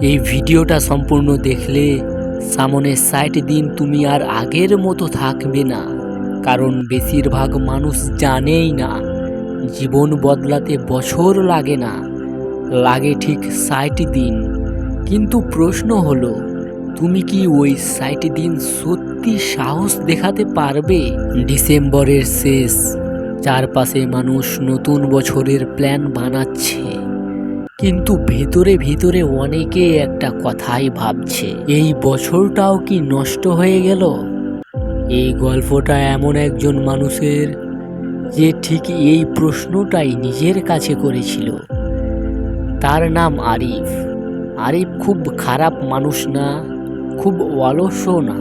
এই ভিডিওটা সম্পূর্ণ দেখলে সামনে ষাট দিন তুমি আর আগের মতো থাকবে না। কারণ বেশিরভাগ মানুষ জানেই না, জীবন বদলাতে বছর লাগে না, লাগে ঠিক ষাট দিন। কিন্তু প্রশ্ন হলো, তুমি কি ওই ষাট দিন সত্যি সাহস দেখাতে পারবে? ডিসেম্বরের শেষ, চারপাশে মানুষ নতুন বছরের প্ল্যান বানাচ্ছে। কিন্তু ভেতরে ভেতরে অনেকে একটা কথাই ভাবছে, এই বছরটাও কি নষ্ট হয়ে গেল? এই গল্পটা এমন একজন মানুষের যে ঠিক এই প্রশ্নটাই নিজের কাছে করেছিল। তার নাম আরিফ। আরিফ খুব খারাপ মানুষ না, খুব অলসও না,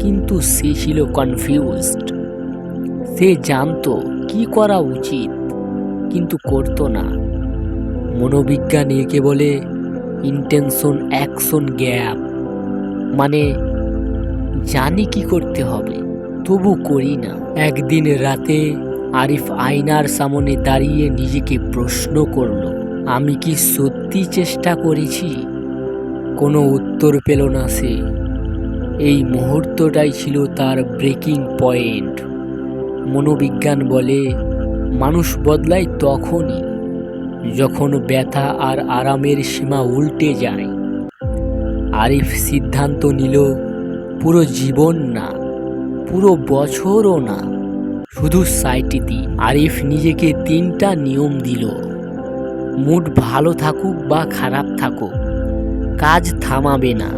কিন্তু সে ছিল কনফিউজড সে জানতো কি করা উচিত, কিন্তু করতো না। মনোবিজ্ঞান একে বলে ইন্টেনশন অ্যাকশন গ্যাপ মানে জানি কি করতে হবে, তবু করি না। একদিন রাতে আরিফ আয়নার সামনে দাঁড়িয়ে নিজেকে প্রশ্ন করল, আমি কি সত্যি চেষ্টা করেছি? কোনো উত্তর পেল না সে। এই মুহূর্তটাই ছিল তার ব্রেকিং পয়েন্ট মনোবিজ্ঞান বলে, মানুষ বদলায় তখনই। যখন ব্যথা আর আরামের সীমা উল্টে যায়, আরিফ সিদ্ধান্ত নিল, পুরো জীবন না, পুরো বছরও না। শুধু সাইটিতে আরিফ নিজেকে তিনটা নিয়ম দিল, মুড ভালো থাকুক বা খারাপ থাকুক, কাজ থামাবে না।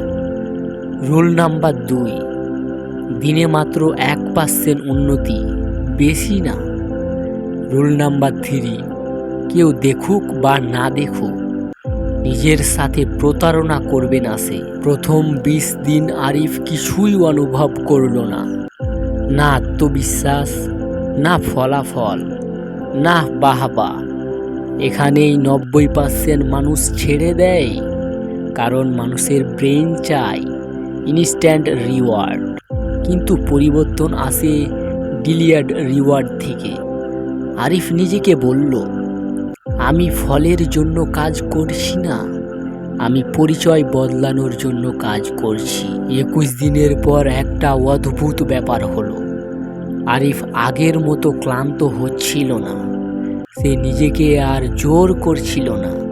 রুল নাম্বার দুই, দিনে মাত্র এক পার্সেন্ট উন্নতি, বেশি না। রুল নাম্বার থ্রি কেউ দেখুক বা না দেখুক, নিজের সাথে প্রতারণা করবে না সে। প্রথম বিশ দিন আরিফ কিছুই অনুভব করল না। না আত্মবিশ্বাস, না ফলাফল, না বাহবা। এখানেই নব্বই পার্সেন্ট মানুষ ছেড়ে দেয়, কারণ মানুষের ব্রেন চায় ইনস্ট্যান্ট রিওয়ার্ড। কিন্তু পরিবর্তন আসে ডিলিয়ার্ড রিওয়ার্ড থেকে। আরিফ নিজেকে বলল আমি ফলের জন্য কাজ করছি না। আমি পরিচয় বদলানোর জন্য কাজ করছি। একুশ দিনের পর একটা অদ্ভুত ব্যাপার হলো। আরিফ আগের মতো ক্লান্ত হচ্ছিল না। সে নিজেকে আর জোর করছিল না।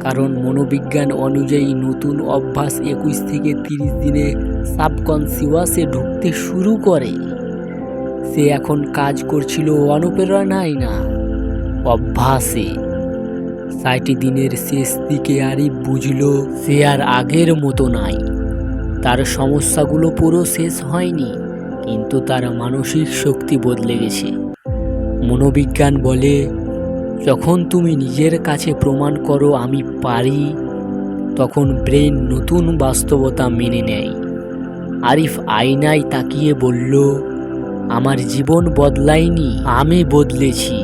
কারণ মনোবিজ্ঞান অনুযায়ী নতুন অভ্যাস একুশ থেকে তিরিশ দিনে সাবকনসিয়াসে ঢুকতে শুরু করে। সে এখন কাজ করছিল অনুপ্রেরণায় না, অভ্যাসে। ষাটটি দিনের শেষ দিকে আরিফ বুঝল সে আর আগের মতো নাই। তার সমস্যাগুলো পুরো শেষ হয়নি, কিন্তু তার মানসিক শক্তি বদলে গেছে। মনোবিজ্ঞান বলে, যখন তুমি নিজের কাছে প্রমাণ করো আমি পারি, তখন ব্রেন নতুন বাস্তবতা মেনে নেয়। আরিফ আয়নায় তাকিয়ে বলল, আমার জীবন বদলায়নি, আমি বদলেছি।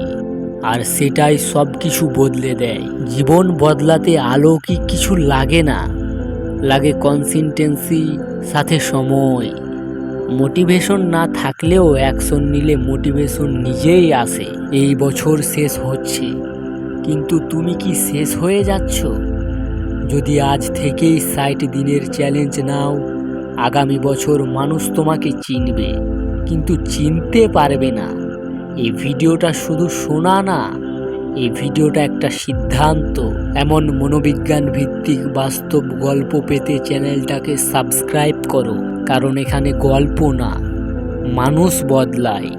আর সেটাই সব কিছু বদলে দেয়। জীবন বদলাতে আলৌকিক কিছু লাগে না? লাগে কনসিস্টেন্সি সাথে সময়। মোটিভেশন না থাকলেও অ্যাকশন নিলে মোটিভেশন নিজেই আসে। এই বছর শেষ হচ্ছে। কিন্তু তুমি কি শেষ হয়ে যাচ্ছ? যদি আজ থেকেই ষাট দিনের চ্যালেঞ্জ নাও, আগামী বছর মানুষ তোমাকে চিনবে। কিন্তু চিনতে পারবে না। এই ভিডিওটা শুধু শোনা না, এই ভিডিওটা একটা সিদ্ধান্ত। এমন মনোবিজ্ঞান ভিত্তিক বাস্তব গল্প পেতে চ্যানেলটাকে সাবস্ক্রাইব করো, কারণ এখানে গল্প না, মানুষ বদলায়।